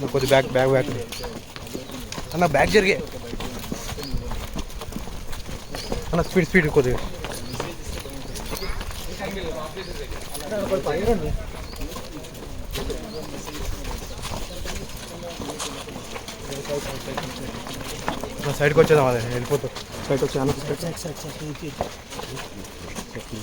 इसमें कुछ bag bag वैग है तो। बैग जर गए स्पीड स्पीड को दे साइड को चला वाले हेल्प तो साइड को चला ना साइड साइड साइड ठीक ठीक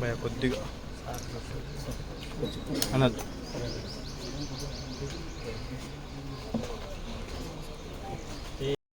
భయ కొద్దిగా అనద్దు